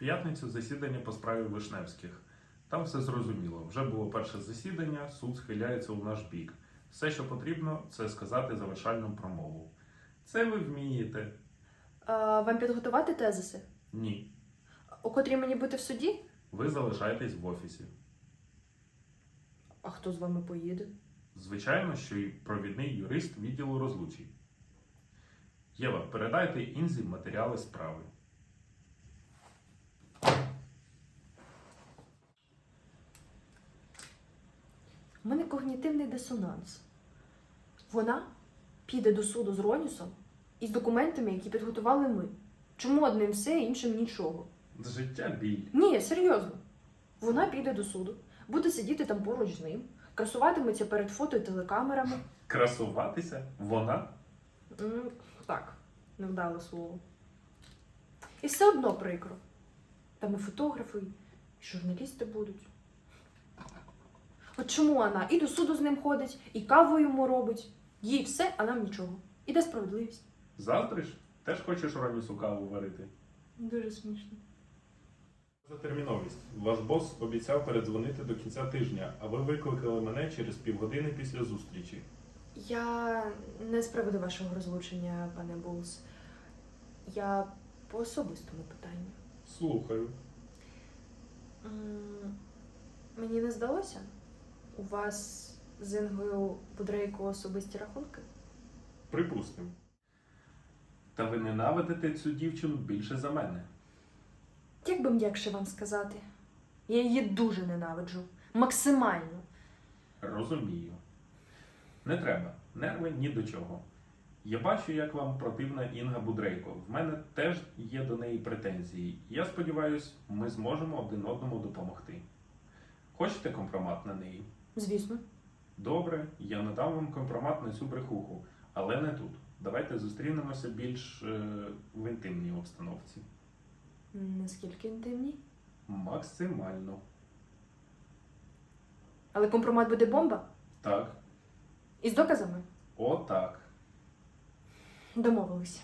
п'ятницю засідання по справі Вишневських. Там все зрозуміло. Вже було перше засідання, суд схиляється у наш бік. Все, що потрібно, це сказати завершальну промову. Це ви вмієте? А, вам підготувати тезиси? Ні. У котрій мені бути в суді? Ви залишаєтесь в офісі. А хто з вами поїде? Звичайно, що і провідний юрист відділу розлучень. Єва, передайте Інзі матеріали справи. У мене когнітивний дисонанс. Вона піде до суду з Ронісом із документами, які підготували ми. Чому одним все, іншим нічого? Життя біль. Ні, серйозно. Вона піде до суду, буде сидіти там поруч з ним, красуватиметься перед фото і телекамерами. Красуватися? Вона? М, так, невдале слово. І все одно прикро. Там і фотографи, і журналісти будуть. Чому вона і до суду з ним ходить, і каву йому робить. Їй все, а нам нічого. І де справедливість? Заздриш? Теж хочеш Ронісу каву варити? Дуже смішно. За терміновість. Ваш бос обіцяв передзвонити до кінця тижня, а ви викликали мене через півгодини після зустрічі. Я не з приводу вашого розлучення, пане Булс. Я по особистому питанню. Слухаю. М, Мені не здалося? У вас з Інгою Будрейко особисті рахунки? Припустимо. Та ви ненавидите цю дівчину більше за мене. Як би м'якше вам сказати? Я її дуже ненавиджу. Максимально. Розумію. Не треба. Нерви ні до чого. Я бачу, як вам противна Інга Будрейко. В мене теж є до неї претензії. Я сподіваюся, ми зможемо один одному допомогти. Хочете компромат на неї? Звісно. Добре, я надам вам компромат на цю брехуху, але не тут. Давайте зустрінемося більш е, в інтимній обстановці. Наскільки інтимні? Максимально. Але компромат буде бомба? Так, Із доказами? отак. Домовились.